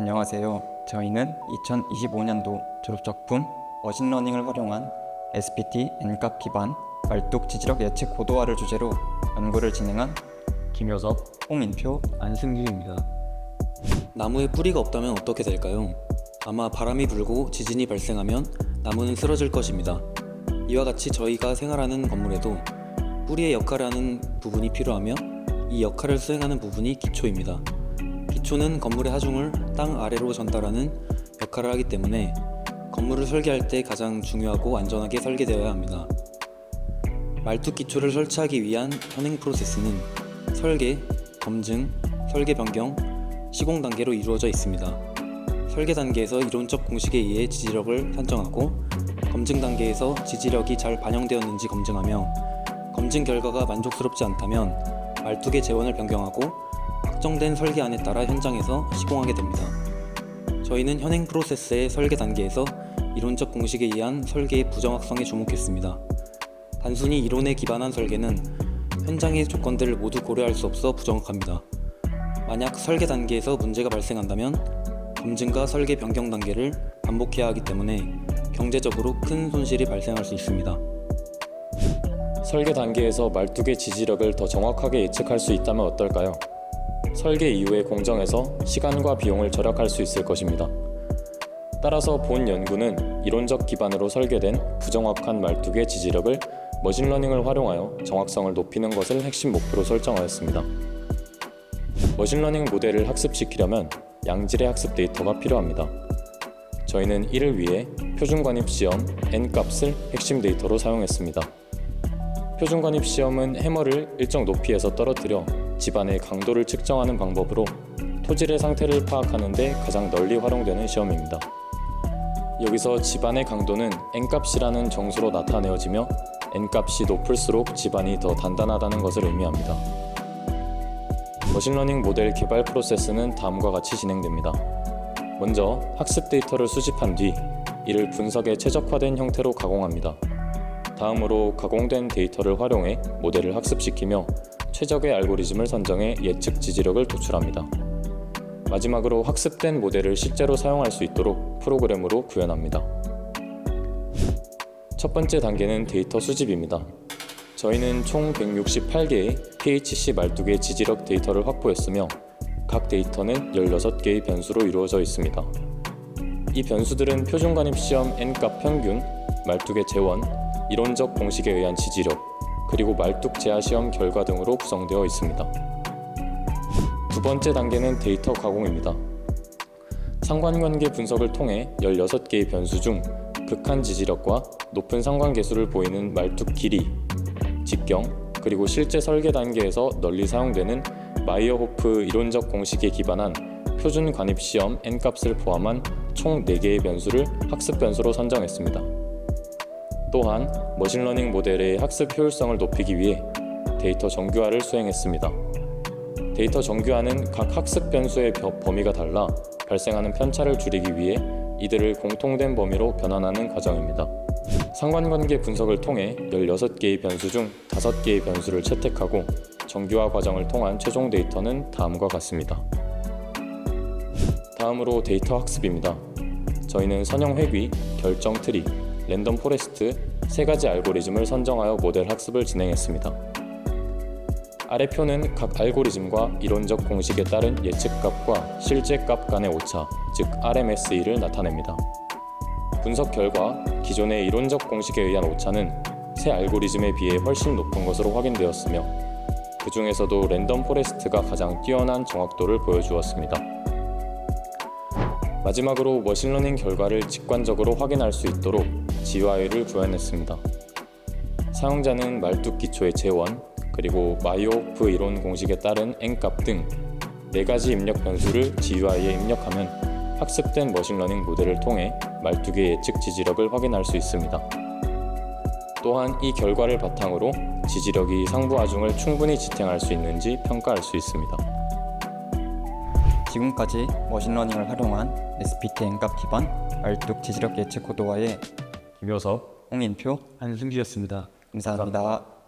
안녕하세요. 저희는 2025년도 졸업작품 머신러닝을 활용한 SPT N값 기반 말뚝 지지력 예측 고도화를 주제로 연구를 진행한 김효섭, 홍인표, 안승규입니다. 나무에 뿌리가 없다면 어떻게 될까요? 아마 바람이 불고 지진이 발생하면 나무는 쓰러질 것입니다. 이와 같이 저희가 생활하는 건물에도 뿌리의 역할을 하는 부분이 필요하며 이 역할을 수행하는 부분이 기초입니다. 기초는 건물의 하중을 땅 아래로 전달하는 역할을 하기 때문에 건물을 설계할 때 가장 중요하고 안전하게 설계되어야 합니다. 말뚝 기초를 설치하기 위한 현행 프로세스는 설계, 검증, 설계 변경, 시공 단계로 이루어져 있습니다. 설계 단계에서 이론적 공식에 의해 지지력을 산정하고 검증 단계에서 지지력이 잘 반영되었는지 검증하며 검증 결과가 만족스럽지 않다면 말뚝의 재원을 변경하고 확정된 설계안에 따라 현장에서 시공하게 됩니다. 저희는 현행 프로세스의 설계 단계에서 이론적 공식에 의한 설계의 부정확성에 주목했습니다. 단순히 이론에 기반한 설계는 현장의 조건들을 모두 고려할 수 없어 부정확합니다. 만약 설계 단계에서 문제가 발생한다면 검증과 설계 변경 단계를 반복해야 하기 때문에 경제적으로 큰 손실이 발생할 수 있습니다. 설계 단계에서 말뚝의 지지력을 더 정확하게 예측할 수 있다면 어떨까요? 설계 이후의 공정에서 시간과 비용을 절약할 수 있을 것입니다. 따라서 본 연구는 이론적 기반으로 설계된 부정확한 말뚝의 지지력을 머신러닝을 활용하여 정확성을 높이는 것을 핵심 목표로 설정하였습니다. 머신러닝 모델을 학습시키려면 양질의 학습 데이터가 필요합니다. 저희는 이를 위해 표준관입 시험 N값을 핵심 데이터로 사용했습니다. 표준관입 시험은 해머를 일정 높이에서 떨어뜨려 집안의 강도를 측정하는 방법으로 토질의 상태를 파악하는 데 가장 널리 활용되는 시험입니다. 여기서 집안의 강도는 N값이라는 정수로 나타내어지며 N값이 높을수록 집안이 더 단단하다는 것을 의미합니다. 머신러닝 모델 개발 프로세스는 다음과 같이 진행됩니다. 먼저 학습 데이터를 수집한 뒤 이를 분석에 최적화된 형태로 가공합니다. 다음으로 가공된 데이터를 활용해 모델을 학습시키며 최적의 알고리즘을 선정해 예측 지지력을 도출합니다. 마지막으로 학습된 모델을 실제로 사용할 수 있도록 프로그램으로 구현합니다. 첫 번째 단계는 데이터 수집입니다. 저희는 총 168개의 PHC 말뚝의 지지력 데이터를 확보했으며 각 데이터는 16개의 변수로 이루어져 있습니다. 이 변수들은 표준관입 시험 N값 평균, 말뚝의 재원, 이론적 공식에 의한 지지력, 그리고 말뚝 제하 시험 결과 등으로 구성되어 있습니다. 두 번째 단계는 데이터 가공입니다. 상관관계 분석을 통해 16개의 변수 중 극한 지지력과 높은 상관계수를 보이는 말뚝 길이, 직경, 그리고 실제 설계 단계에서 널리 사용되는 마이어호프 이론적 공식에 기반한 표준 관입 시험 N값을 포함한 총 4개의 변수를 학습 변수로 선정했습니다. 또한 머신러닝 모델의 학습 효율성을 높이기 위해 데이터 정규화를 수행했습니다. 데이터 정규화는 각 학습 변수의 벼- 범위가 달라 발생하는 편차를 줄이기 위해 이들을 공통된 범위로 변환하는 과정입니다. 상관관계 분석을 통해 16개의 변수 중 5개의 변수를 채택하고 정규화 과정을 통한 최종 데이터는 다음과 같습니다. 다음으로 데이터 학습입니다. 저희는 선형 회귀, 결정 트리, 랜덤 포레스트 세 가지 알고리즘을 선정하여 모델 학습을 진행했습니다. 아래 표는 각 알고리즘과 이론적 공식에 따른 예측값과 실제 값 간의 오차, 즉 RMSE를 나타냅니다. 분석 결과 기존의 이론적 공식에 의한 오차는 새 알고리즘에 비해 훨씬 높은 것으로 확인되었으며 그 중에서도 랜덤 포레스트가 가장 뛰어난 정확도를 보여주었습니다. 마지막으로 머신러닝 결과를 직관적으로 확인할 수 있도록 GUI를 구현했습니다. 사용자는 말뚝 기초의 재원, 그리고 마이오프 이론 공식에 따른 N값 등 4가지 입력 변수를 GUI에 입력하면 학습된 머신러닝 모델을 통해 말뚝의 예측 지지력을 확인할 수 있습니다. 또한 이 결과를 바탕으로 지지력이 상부 하중을 충분히 지탱할 수 있는지 평가할 수 있습니다. 지금까지 머신러닝을 활용한 SPT N값 기반 말뚝 지지력 예측 고도화의 김효섭, 홍인표 안승규였습니다. 감사합니다.